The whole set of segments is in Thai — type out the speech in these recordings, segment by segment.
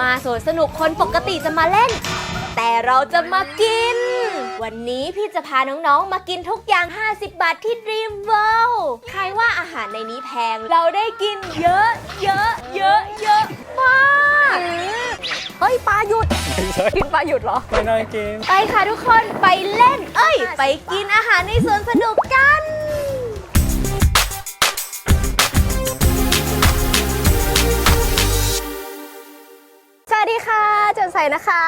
มาสวนสนุกคนปกติจะมาเล่น แต่เราจะมากิน วันนี้พี่จะพาน้องๆ มากินทุกอย่าง 50 บาทที่ Dream World ใครว่าอาหารในนี้แพง เราได้กินเยอะ เยอะ เยอะ เยอะมากเฮ้ยปลาหยุด ไม่ใช่กินปลาหยุดเหรอไม่น่ากินไปค่ะทุกคนไปเล่น เอ้ย ไปกินอาหารในสวนสนุกกัน เจนใสนะคะ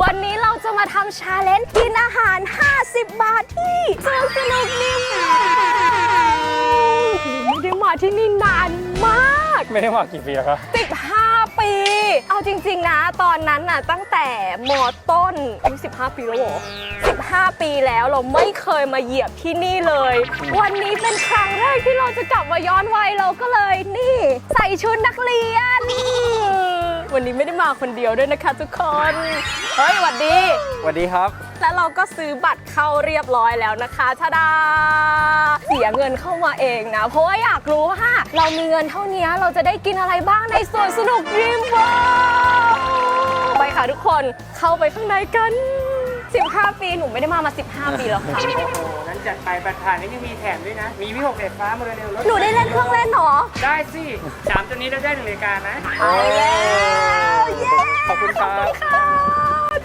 วันนี้เราจะมาทำชาเลนจ์กินอาหาร 50 บาทที่สวนสนุกนิมไม่ได้มาที่นี่นานมาก ไม่ได้มากี่ปีแล้วครับ15 ปี เอาจริง ๆ นะ ตอนนั้นน่ะตั้งแต่มต้นอายุ15 ปีแล้วเหรอ15 ปีแล้วเราไม่เคยมาเหยียบที่นี่เลย วันนี้เป็นครั้งแรกที่เราจะกลับมาย้อนวัยเราก็เลยนี่ ใส่ชุดนักเรียน วันนี้ไม่ได้มาคนเดียวด้วยนะคะทุกคน เฮ้ยหวัดดี สวัสดีครับ แล้วเราก็ซื้อบัตรเข้าเรียบร้อยแล้วนะคะชาดา เสียเงินเข้ามาเองนะ เพราะว่าอยากรู้ว่าเรามีเงินเท่านี้เราจะได้กินอะไรบ้างในสวนสนุก Dream World ไปค่ะทุกคนเข้าไปข้างในกัน 15 ปีหนูไม่ได้มามา 15 ปีแล้วค่ะโอ้โหนั้น จัดไปบัตรผ่านนี่ยังมีแถมด้วยนะ มีวิหกเด็ดฟ้าโมเดลรถหนูได้เล่นเครื่องเล่นเหรอ ได้สิสามตัวนี้เราได้หนึ่งรายการนะเอาแล้วเย้ขอบคุณครับค่ะ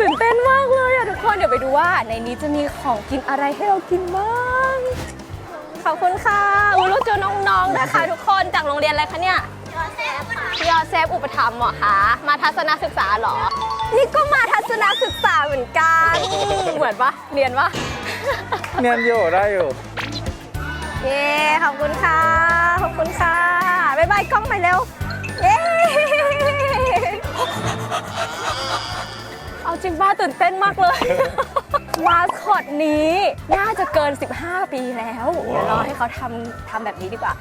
ตื่นเต้นมากเลยอะทุกคนเดี๋ยวไปดูว่า ในนี้จะมีของกินอะไรให้เรากินบ้างขอบคุณค่ะอุ้ยเราเจอน้องๆนะคะ ทุกคนจากโรงเรียนอะไรคะเนี่ยยอเซฟอุปถัมภ์เหรอคะมาทัศนศึกษาเหรอ นี่ก็มาทัศนศึกษาเหมือนกัน เหมือนปะเรียนปะ เนียนอยู่ได้อยู่ เย้ขอบคุณค่ะ ขอบคุณค่ะบ๊ายบายกล้องไปเร็ว เย้เอาจริงว่าตื่นเต้นมากเลย มาสคอตนี้น่าจะเกิน 15 ปีแล้ว เดี๋ยวรอให้เขาทำทำแบบนี้ดีกว่า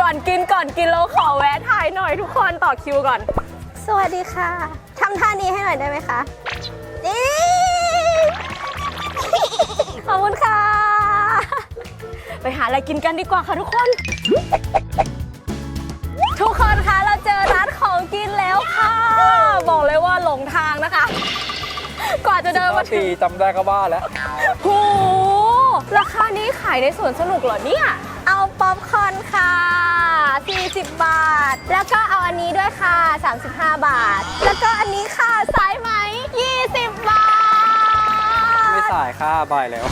ก่อนกินก่อนกินเราขอแวะถ่ายหน่อยทุกคนต่อคิวก่อน สวัสดีค่ะทำท่านี้ให้หน่อยได้ไหมคะ ขอบคุณค่ะ ไปหาอะไรกินกันดีกว่าค่ะทุกคน ทุกคนคะเราเจอร้านของกินแล้วค่ะ บอกเลยว่าหลงทางนะคะ กว่าจะเดินมาถึปีงจำได้ก็บ้าแล้ว โหราคานี้ขายในสวนสนุกเหรอเนี่ย เอาป๊อปคอร์นค่ะ 40 บาท แล้วก็เอาอันนี้ด้วยค่ะ 35 บาท แล้วก็อันนี้ค่ะสายไหม 20 บาทไม่ สายค่าบ่ายแล้ว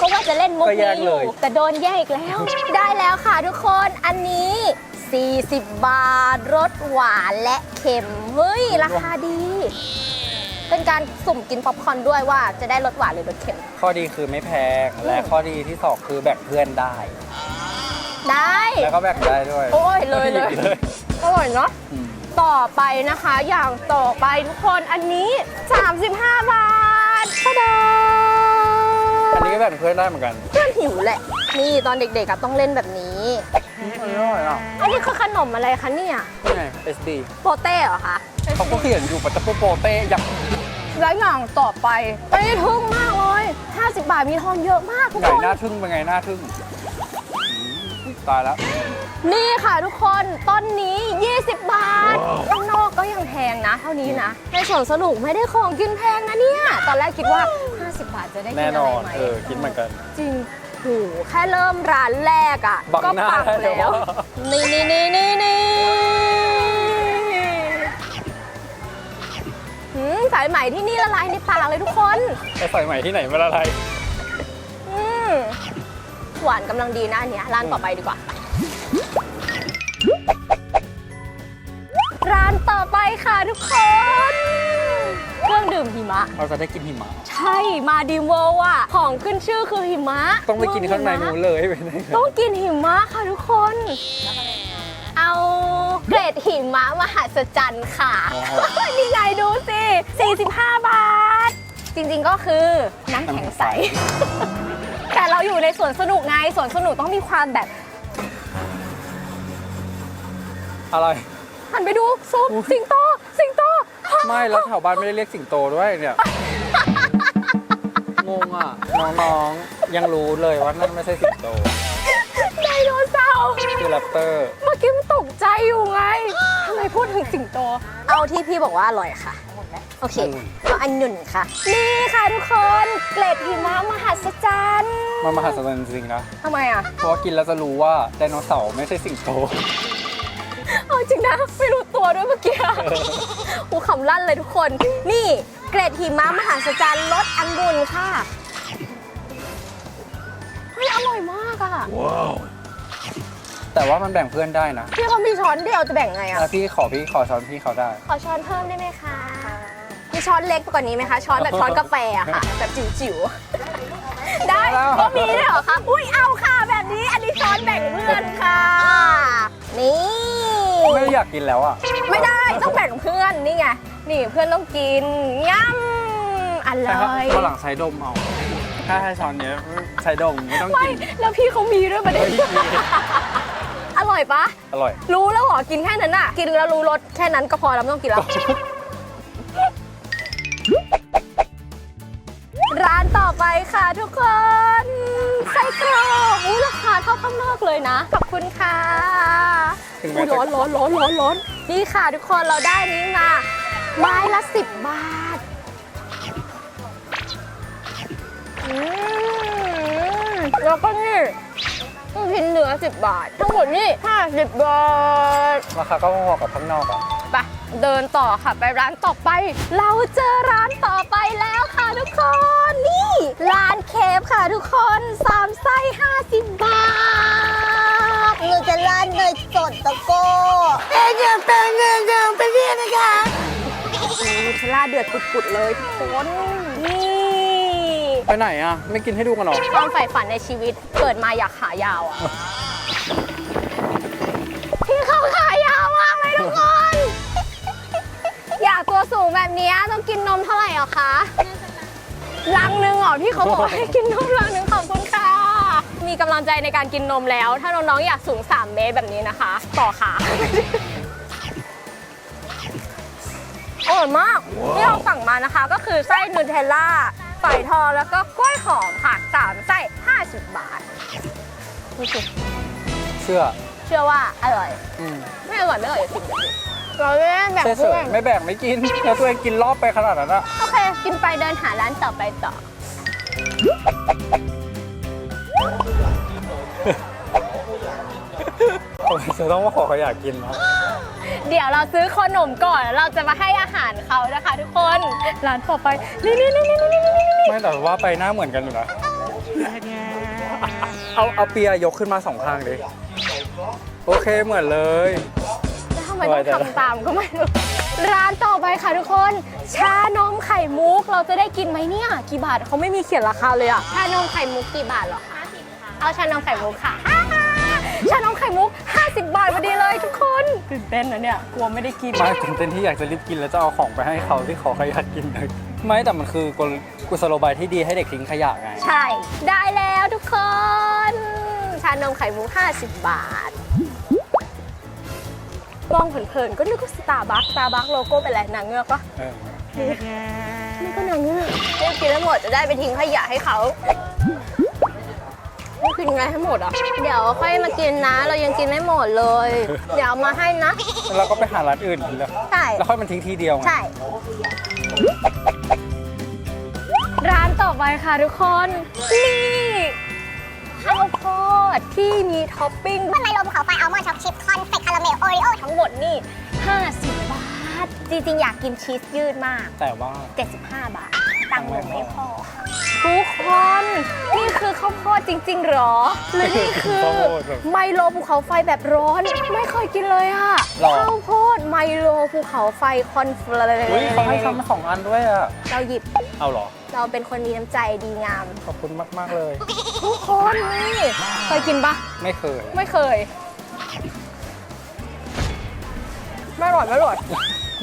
ก็ว่าจะเล่นมุกก็แยนี้กอเลยู่ยแต่โดนแยกอีกแล้ว ได้แล้วค่ะทุกคนอันนี้ 40 บาทรสหวานและเค็ม เฮ้ย ราคาดี เป็นการสุ่มกินป๊อปคอร์นด้วยว่าจะได้รสหวานหรือรสเค็ม ข้อดีคือไม่แพง และข้อดีที่สองคือแบ่งเพื่อนได้ ได้ แล้วก็แบ่งได้ด้วยโอ้ยเลยเลยหบเลยอร่อยเนาะ อืมต่อไปนะคะอย่างต่อไปทุกคนอันนี้ 35 บาท ตะดาอันนี้ก็แบ่งเพื่อนได้เหมือนกัน เพื่อนหิวแหละ นี่ตอนเด็กๆอะต้องเล่นแบบนี้อร่อยอะอันนี้คือขนมอะไรคะเนี่ยนี่ไง SD โปเต้เหรอคะเขาก็เขียนอยู่ปัตตะโปเต้อยากร้อยอย่างต่อไปไปทึ่งมากเลย 50 บาทมีทอนเยอะมากทุกไงคน หน้าทึ่งเป็นไงหน้าทึ่งอืม ตายแล้ว นี่ค่ะทุกคนต้นนี้ 20 บาทข้างนอกก็ยังแพงนะ เท่านี้นะในสวนสนุกไม่ได้ของกินแพงนะเนี่ย ตอนแรกคิดว่า 50 บาทจะได้กินแน่อะนไรอนไหมเออคิดเหมือนกัน จริงโหแค่เริ่มร้านแรกอะ บังก็หน้าปังได้เลยแล้วว่านี่นี่นี่นี่นี่หืมสายไหมที่นี่ละลายในปากเลยทุกคน ไปใส่ใหม่ที่ไหนมาละไร อืม หวานกำลังดีนะอันเนี้ยร้านต่อไปดีกว่า ร้านต่อไปค่ะทุกคน เครื่องดื่มหิมะ เราจะได้กินหิมะ ใช่มาดีเวลอะของขึ้นชื่อคือหิมะต้องไปกินข้างในนู้นเลยไปไหนต้องกินหิมะค่ะทุกคน เอาเกรดหิมะมหัศจรรย์ค่ะ นี่ไงดูสิ 45 บาท จริงๆก็คือน้ำแข็งใส แต่เราอยู่ในสวนสนุกไงสวนสนุกต้องมีความแบบอะไร หันไปดูซุปสิงโต สิงโต ไม่แล้วแถวบ้านไม่ได้เรียกสิงโตด้วยเนี่ยงงอะ น้องๆ ยังรู้เลยว่านั่นไม่ใช่สิงโตไดโนเสาร์คือแรปเตอร์ เมื่อกี้มันตกใจอยู่ไงทำไมพูดถึงสิงโต เอาที่พี่บอกว่าอร่อยค่ะ โอเคเอาอันหนึ่งค่ะ นี่ค่ะทุกคนเกล็ดหิมะมหัศจรรย์มันมหัศจรรย์จริงๆนะ ทำไมอะ เพราะว่ากินแล้วจะรู้ว่าไดโนเสาร์ไม่ใช่สิงโต เอาจริงนะไม่รู้ตัวด้วยเมื่อกี้หูขำลั่นเลยทุกคน นี่เกล็ดหิมะมหัศจรรย์รสองุ่นค่ะเฮ้ยอร่อยมากอะแต่ว่ามันแบ่งเพื่อนได้นะ พี่เขามีช้อนเดียวจะแบ่งไงอะ แล้วพี่ขอพี่ขอช้อนพี่เขาได้ ขอช้อนเพิ่มได้ไหมคะมี ช้อนเล็กกว่านี้ไหมคะ ช้อนแบบช้อนกาแฟอะค่ะ แบบจิ๋วๆ ได้เอาแล้วก็มีด้วยเหรอคะ อุ้ยเอาค่ะแบบนี้ อันนี้ช้อนแบ่งเพื่อนค่ะ นี่ ไม่อยากกินแล้วอะ ไม่ได้ต้องแบ่งเพื่อนนี่ไง นี่เพื่อนต้องกินย่ำอใช่ร่ครับอยข้างหลังใช้ดมเอา ถ้าให้ช้อนเนี้ยใช้ดมไม่ต้องไม่กิน แล้วพี่เขามีด้วยประเด็นอร่อยปะอร่อย รู้แล้วเหรอ กินแค่นั้นอะกินแล้วรู้รสแค่นั้นก็พอแล้วไม่ต้องกินแล้ว ไปค่ะทุกคนไส้กรอกอู้ราคาเท่าข้างนอกเลยนะ ขอบคุณค่ะถึงแม้อู้จะ ร้อนร้อนร้อนร้อนร้อนนี่ค่ะทุกคนเราได้นี้มาไม้ละสิบบาทอืมแล้วก็นี่ลูกชิ้นเนื้อสิบบาท ทั้งหมดนี่ห้าสิบบาท ราคาก็พอๆกับข้างนอกอะไป เดินต่อค่ะไปร้านต่อไป เราเจอร้านต่อไปแล้วค่ะทุกคนนี่ ร้านเคฟค่ะทุกคนสามไส้50 บาทเงินจะร้านเนยสดตะโก้เอ็งยังเป็นเงินยังเป็นเรียนนะคะนูเทลล่าเดือดปุดๆเลยทุกคนนี่ไปไหนอะ ไม่กินให้ดูกันหรอความใฝ่ฝันในชีวิตเกิดมาอยากขายาวอะ ตัวสูงแบบเนี้ยต้องกินนมเท่าไหร่หรอคะลังหนึ่งเหรอพี่เขาบอกให้กินนมลังหนึ่งขอบคุณค่ะ มีกำลังใจในการกินนมแล้ว ถ้าน้องๆอยากสูง 3 เมตรแบบนี้นะคะ ต่อขาอร่อยมากที่เราสั่งมานะคะ ก็คือไส้นูเทลล่าฝอยทองแล้วก็กล้วยหอมค่ะสามไส้ 50 บาทดูสิเชื่อ เชื่อว่าอร่อยอืมไม่อร่อยไม่อร่อยอย่ากินอย่ากิน เราไม่ได้แบ่งเฉเพื่อยนๆไม่แบ่งไม่กิน แล้วตัวเองกินรอบไปขนาดนั้นอะโอเค กินไปเดินหาร้านต่อไปต่อ ผมจะต้องมาขอเขาอยากกินนะ เดี๋ยวเราซื้อขนมก่อนแล้วเราจะมาให้อาหารเขานะคะ ทุกคนร้านต่อไปนี่นี่นี่นี่นี่นี่นี่ไม่แต่ว่าไปหน้าเหมือนกันอยู่นะ เอาเอาเปียยกขึ้นมาสองข้างดิ โอเคเหมือนเลยแล้วทำไมต้องทำตามก็ไม่รู้ ร้านต่อไปค่ะทุกคน ชานมไข่มุกเราจะได้กินไหมเนี่ย กี่บาทเขาไม่มีเขียนราคาเลยอะชานมไข่มุกกี่บาทเหรอคะเอาชานมไข่มุกค่ะชานมไข่มุก 50 บาทพอดีเลยทุกคนตื่นเต้นนะเนี่ยกลัวไม่ได้กินมาตื่นเต้นที่อยากจะรีบกินแล้วจะเอาของไปให้เขาที่ขอเขาอยากกินเลยไม่แต่มันคือกลกุศโลบายที่ดีให้เด็กทิ้งขยะไง ใช่ ได้แล้วทุกคน ชานมไข่มุก 50 บาท มองเผินๆก็นึกว่าสตาร์บัคสตาร์บัคโลโก้เป็นอะไรนางเงือกปะเออนี่ก็นางเงือกรีบกินให้หมดจะได้ไปทิ้งขยะให้เขาไม่กินไงให้หมดอะ เดี๋ยวค่อยมากินนะ เรายังกินไม่หมดเลย เดี๋ยวเอามาให้นะแล้วก็ไปหาร้านอื่นกินแล้วใช่แล้วค่อยมันทิ้งทีเดียวไงใช่ ร้านต่อไปค่ะทุกคน นี่ ข้าวโพดที่มีท็อปปิ้งเมื่อไมโลภูเขาไฟอัลมอนด์ช็อกชิพคอนเฟกคาราเมลโอริโอทั้งหมดนี่ 50 บาท จริงๆ อยากกินชีสยืดมาก แต่ว่า 75 บาท ตังค์หนูไม่พอค่ะทุกคน นี่คือข้าวโพดจริง ๆหรอ หรือนี่คือข้าวโพดแบบไมโลภูเขาไฟแบบร้อน ไม่เคยกินเลยอะหรอ ข้าวโพดไมโลภูเขาไฟคอนเฟลอุ้ยเขาให้ทำมาสองอันด้วยอะ เราหยิบเอาเหรอ เราเป็นคนมีน้ำใจดีงาม ขอบคุณมาก ๆ เลย ทุกคนนี่เคยกินปะไม่เคย ไม่เคย ไม่อร่อยไม่อร่อย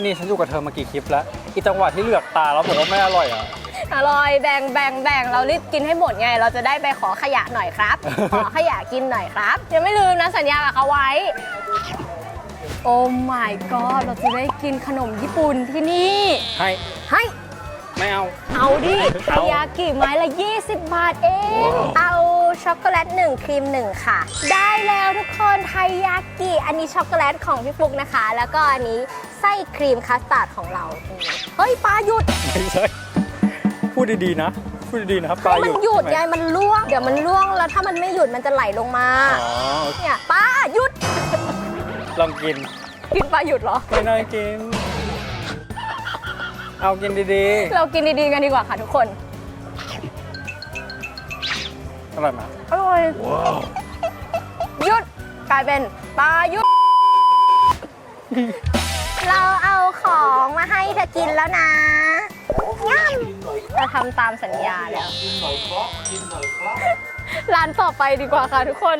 นี่ฉันอยู่กับเธอมากี่คลิปแล้วอีจังหวะที่เหลือกตาแล้วบอกว่าไม่อร่อยอะอร่อยแบ่งแบ่งแบ่งเรารีบกินให้หมดไง เราจะได้ไปขอขยะหน่อยครับ ขอขยะกินหน่อยครับยังไม่ลืมนะสัญญากับเขาไว้ โอ้ my god เราจะได้กินขนมญี่ปุ่นที่นี่ ให้ให้ ไม่เอา เอาดิเอา ทายากิไม้ละ 20 บาทเอง เอาช็อกโกแลต1ครีม1 ค่ะ ได้แล้วทุกคนไทยากิอันนี้ช็อกโกแลตของพี่ฟุกนะคะ แล้วก็อันนี้ไส้ครีมคัสตาร์ดของเราเฮ้ยปลาหยุดไม่ใช่พูดดีๆนะ พูดดีๆนะครับปลามันหยุดไงใช่ไมมันล่วง เดี๋ยวมันล่วงแล้วถ้ามันไม่หยุดมันจะไหลลงมาอ๋อเนี่ยปลาหยุดลองกิน กินปลาหยุดเหรอ ไม่น่ากิน เอากินดีเรากินดีๆกันดีกว่าค่ะทุกคน ๆ อร่อยไหมอร่อยหยุดกลายเป็นปลาหยุด เราเอาของมาให้เธอกินแล้วนะง่ำเราทำตามสัญญาแล้ว ร้านต่อไปดีกว่าค่ะทุกคน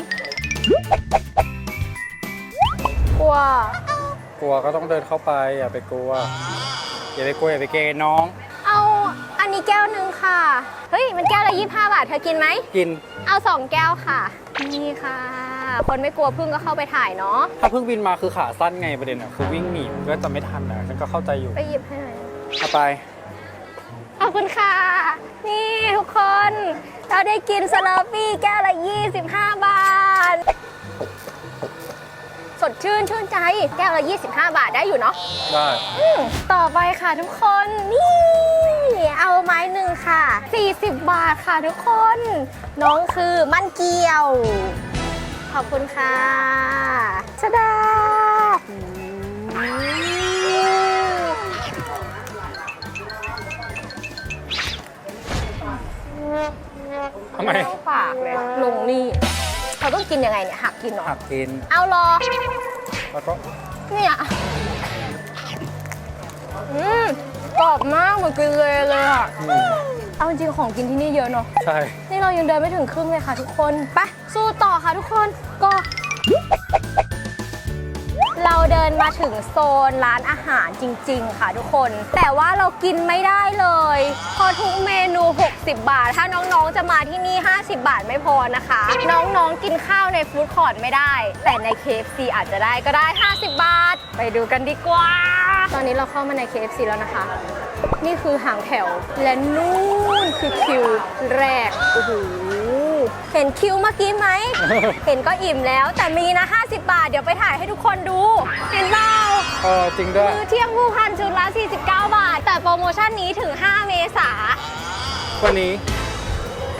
กลัวกลัวก็ต้องเดินเข้าไปอย่าไปกลัว อย่าไปกลัวอย่าไปเกรงน้อง เอาอันนี้แก้วหนึ่งค่ะ เฮ้ย มันแก้วละยี่ห้าบาท เธอกินไหม กินเอาสองแก้วค่ะ นี่ค่ะ คนไม่กลัวพึ่งก็เข้าไปถ่ายเนาะ ถ้าเพิ่งบินมาคือขาสั้นไงประเด็นอะคือวิ่งหนีมันก็จะไม่ทันนะฉันก็เข้าใจอยู่ไปหยิบให้หน่อย เอาไป ขอบคุณค่ะ นี่ทุกคน เราได้กินสลอปี้แก้วละ 25 บาท สดชื่นชื่นใจ แก้วละ25 บาทได้อยู่เนาะได้อืมต่อไปค่ะทุกคนนี่ เอาไม้หนึ่งค่ะ 40 บาทค่ะทุกคน น้องคือมันเกียว ขอบคุณค่ะชะดา กินยังไงเนี่ยหักกินเหรอหักกิน เอารอแล้วก็เนี่ยอืมกรอบมากเหมือนกินเลยเลยอะอืมเอาจริงๆของกินที่นี่เยอะเนาะ ใช่ นี่เรายังเดินไม่ถึงครึ่งเลยค่ะทุกคน ไป สู้ต่อค่ะทุกคน ก็ เราเดินมาถึงโซนร้านอาหารจริง ๆ ค่ะทุกคน แต่ว่าเรากินไม่ได้เลยเพอทุกเมนู 60 บาท ถ้าน้องๆจะมาที่นี่ 50 บาทไม่พอนะคะ น้องๆกินข้าวในฟู้ดคอร์ทไม่ได้ แต่ใน KFC อาจจะได้ก็ได้ 50 บาท ไปดูกันดีกว่า ตอนนี้เราเข้ามาใน KFC แล้วนะคะ นี่คือหางแถวและนู่นคือคิวแรกโอ้โห เห็นคิวเมื่อกี้ไหม เห็นก็อิ่มแล้ว แต่มีนะ 50 บาท เดี๋ยวไปถ่ายให้ทุกคนดู เห็นเปล่าเออจริงด้วย มือเที่ยงผู้พันชุดละ 49 บาท แต่โปรโมชั่นนี้ถึง 5 เมษา วันนี้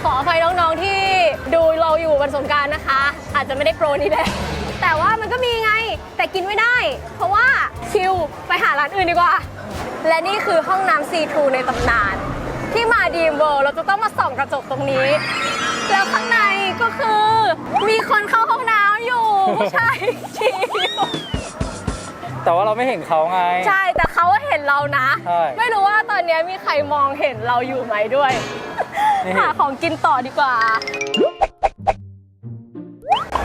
ขออภัยน้องๆที่ดูเราอยู่วันสงกรารนะคะ อาจจะไม่ได้โปรนี้แหละแต่ว่ามันก็มีไง แต่กินไม่ได้ เพราะว่าคิวไปหาร้านอื่นดีกว่า และนี่คือห้องน้ำซีทรูในตำนาน ที่มาดีมเวิลด์เราจะต้องมาส่องกระจกตรงนี้ แล้วข้างในก็คือ มีคนเข้าห้องน้ำอยู่ ผู้ชายฉี่อยู่แต่ว่าเราไม่เห็นเขาไง ใช่ แต่เขาเห็นเรานะ ใช่ ไม่รู้ว่าตอนนี้มีใครมองเห็นเราอยู่ไหมด้วย นี่ หาของกินต่อดีกว่า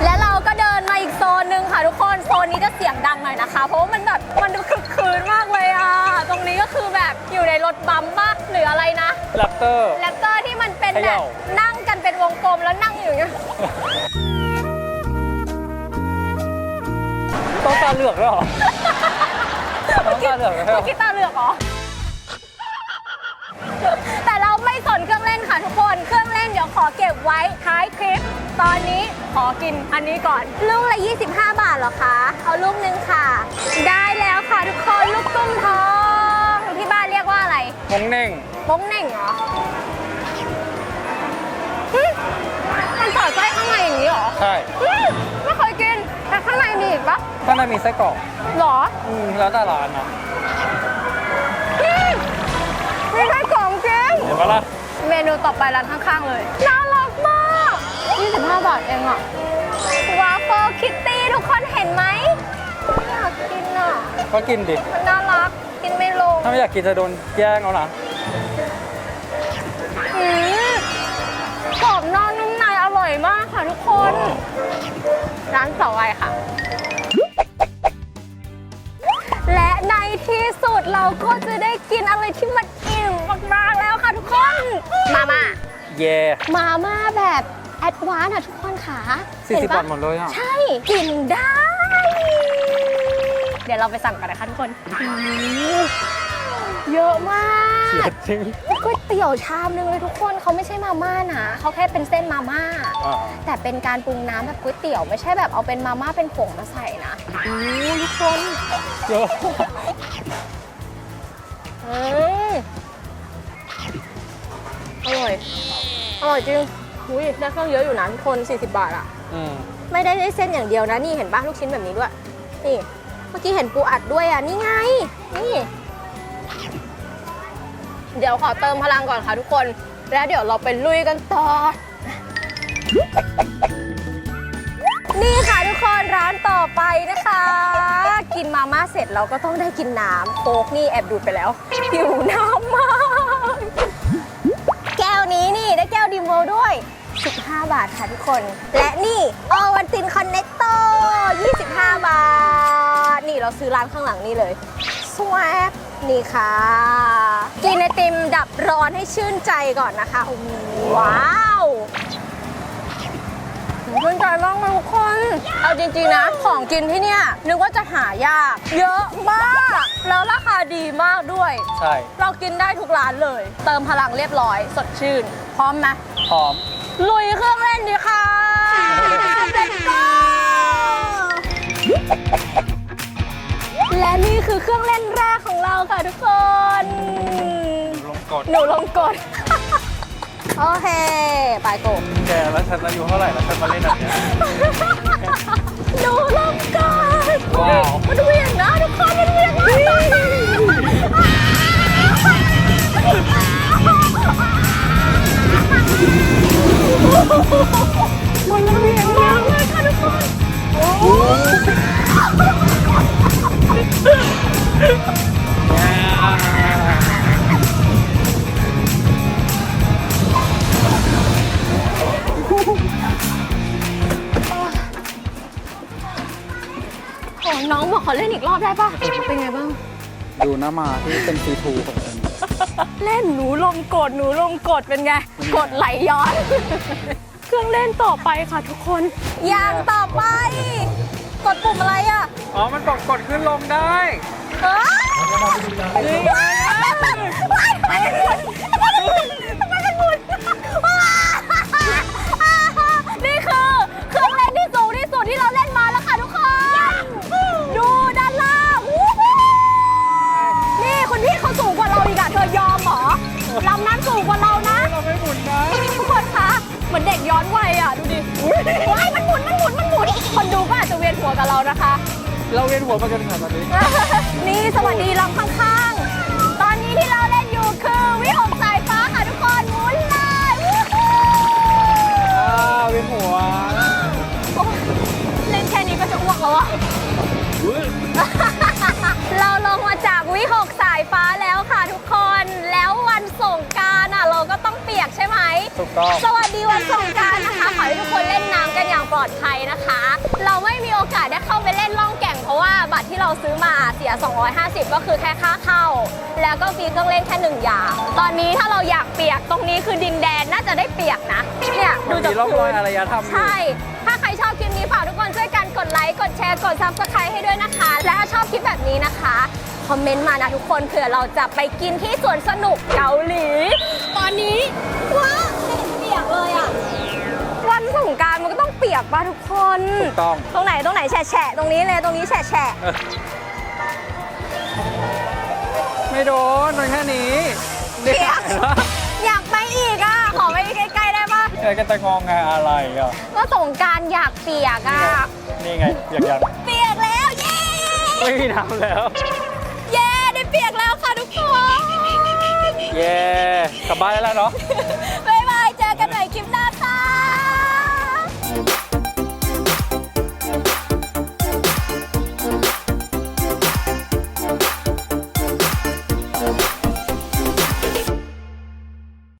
และเราก็เดินมาอีกโซนหนึ่งค่ะทุกคน โซนนี้จะเสียงดังหน่อยนะคะ เพราะว่ามันแบบมันดูคึกคืนมากเลยอะ ตรงนี้ก็คือแบบ อยู่ในรถบัมป์ปะหรืออะไรนะแรปเตอร์ แรปเตอร์ที่มันเป็นเขแบย่าบนั่งกันเป็นวงกลมแล้วนั่งอยู่อย่างเงี้ยต้องตาเหลือกด้วยเหรอต้องตาเหลือกด้วยเหรเมื่ออกี้ตาเหลือกเหรอ แต่เราไม่สนเครื่องเล่นค่ะทุกคน เครื่องเล่นเดี๋ยวขอเก็บไว้ท้ายคลิป ตอนนี้ขอกินอันนี้ก่อน ลูกละ 25 บาทเหรอคะ เอาลูกหนึงค่ะ ได้แล้วค่ะทุกคน ลูกตุ้มทอง มงเน่งมงเหน่งเหรอหึมันสอดไส้ข้างในอย่างนี้เหรอใช่หึไม่เคยกิน แต่ข้างในมีอีกปะข้างในมีไส้กรอกหรออืมแล้วแต่ร้านนะอืมมีไส้กรอกจริง เห็นปะล่ะเมนูต่อไปร้านข้างๆเลย น่ารักมาก 25 บาทเองอะวาฟเฟิลคิตตี้ทุกคนเห็นไหมอยากกินอะก็กินดิ มันน่ารัก กินไม่ลงถ้าไม่อยากกินจะโดนแย่งเอานะอืมกรอบนอกนุ่มในอร่อยมากค่ะทุกคน ร้านต่อไปค่ะ และในที่สุดเราก็จะได้กินอะไรที่มันอิ่มมากๆแล้วค่ะทุกคน มาม่าเย่มาม่าแบบแอดวานซ์อะทุกคนค่ะสี่เห็สิบนปะบาทหมดเลยอะใช่ กินได้ เดี๋ยวเราไปสั่งกันนะคะทุกคนอืมเยอะมากเสียจริงก๋วยเตี๋ยวชามนึงเลยทุกคนเขาไม่ใช่มาม่านะเขาแค่เป็นเส้นมาม่าอ่า แต่เป็นการปรุงน้ำแบบก๋วยเตี๋ยวไม่ใช่แบบเอาเป็นมาม่าเป็นผงมาใส่นะอู้ทุกคนเยอะอืมอร่อย อร่อยจริงอุ้ยได้เครื่องเยอะอยู่นะทุกคน 40 บาทอะอืมไม่ได้ได้เส้นอย่างเดียวนะ นี่เห็นปะลูกชิ้นแบบนี้ด้วย นี่เมื่อกี้เห็นปูอัดด้วยอะ นี่ไง นี่ เดี๋ยวขอเติมพลังก่อนค่ะทุกคน แล้วเดี๋ยวเราไปลุยกันต่อ นี่ค่ะทุกคนร้านต่อไปนะคะ กินมาม่าเสร็จเราก็ต้องได้กินน้ำโค้กนี่แอบดูดไปแล้วหิวน้ำมาก แก้วนี้นี่ได้แก้วดิมโวด้วย 15 บาทค่ะทุกคน และนี่โอวันตินคอนเน c โต25 บาท เราซื้อร้านข้างหลังนี่เลยสว p นี่ค่ะ กินไอติมดับร้อนให้ชื่นใจก่อนนะคะโอ้โหว้าวชื่นใจมากเลยทุกคน เอาจริงๆนะ ของกินที่เนี่ย นึกว่าจะหายาก เยอะมาก แล้วราคาดีมากด้วย ใช่ เรากินได้ทุกร้านเลย เติมพลังเรียบร้อย สดชื่น พร้อมไหมพร้อม ลุยเครื่องเล่นดีค่ะ Let's go และนี่คือเครื่องเล่นแรกของเราค่ะทุกคน ลงกดหนูลงกด โอเคไปโกะแกแล้วฉันอายุเท่าไหร่แล้วฉันมาเล่นแบบเนี้ย หนูลงกดว้าว มันเหวียงนะทุกคนมันเหวียงมากมันเหวียงมากเลยค่ะทุกคน โอ้ น้องบอกขอเล่นอีกรอบได้ปะเป็นไงบ้าง ดูหน้ามาที่เป็นซีทูของฉันเล่นหนูลงกดหนูลงกดเป็นไง กดไหลย้อน เครื่องเล่นต่อไปค่ะทุกคน อย่างต่อไป กดปุ่มอะไรอะอ๋อ มันบอกกดขึ้นลงได้เอ้ยว้ายว้ายทำไมมันหมุนทำไมมันหมุนทำไมมันหมุนว้ายนี่คือเครื่องเล่นที่สูงที่สุดที่เราเล่นมาแล้วค่ะทุกคน ดูด้านล่างวู้ฮู้นี่คุณพี่เขาสูงกว่าเราอีกอะเธอยอมเหรอลำนั้นสูงกว่าเรานะ เราไม่หมุนนะ ทุกคนคะ เหมือนเด็กย้อนวัยอะ ดูดิ ก็อาจจะเวียนหัวกับเรานะคะ เราเวียนหัวมากันขนาดตอนนี้นี่สวัสดีลำข้างๆ ตอนนี้ที่เราเล่นอยู่คือวิหกสายฟ้าค่ะทุกคนหมุนเลยวู้ฮู้อ้าวเวียนหัวโอ๊ยเล่นแค่นี้ก็จะอ้วกแล้วอะเราลงมาจากวิหกสายฟ้าแล้วค่ะทุกคน แล้ววันสงกรารอะ เราก็ต้องเปียกใช่ไหมถูกต้องสวัสดีวันสงกราร ปลอดภัยนะคะ เราไม่มีโอกาสได้เข้าไปเล่นล่องแก่ง เพราะว่าบัตรที่เราซื้อมาเสีย 250 ก็คือแค่ค่าเข้า แล้วก็ฟรีเครื่องเล่นแค่หนึ่งอย่าง ตอนนี้ถ้าเราอยากเปียกตรงนี้คือดินแดนน่าจะได้เปียกนะเนี่ยดูมันจากมีร่องรอยพื้นอารยธรรมอยู่ ใช่ ถ้าใครชอบคลิปนี้ฝากทุกคนช่วยกันกดไลค์กดแชร์กด subscribe ให้ด้วยนะคะ และถ้าชอบคลิปแบบนี้นะคะ คอมเมนต์มานะทุกคนเผื่อเราจะไปกินที่สวนสนุกเกาหลี ตอนนี้ว้าวเห็นเปียกเลยอะ วันสงกรารมันก็ต้อง เปียกป่ะทุกคนถูกต้อง ตรงไหนตรงไหนแฉะแฉะตรงนี้เลยตรงนี้แฉะแฉะเออไม่โดนโดนแค่นี้เนี่ยเปียกอยากไปอีกอะขอไปใกล้ๆได้ปะแกก็จะงองไงอะไรอะว่าสงกรารอยากเปียกอะนี่ไงอยากอยากเปียกแล้วเย้ไม่มีน้ำแล้วเย้ได้เปียกแล้วค่ะทุกคนเย่กลับบ้านได้แล้วเนาะ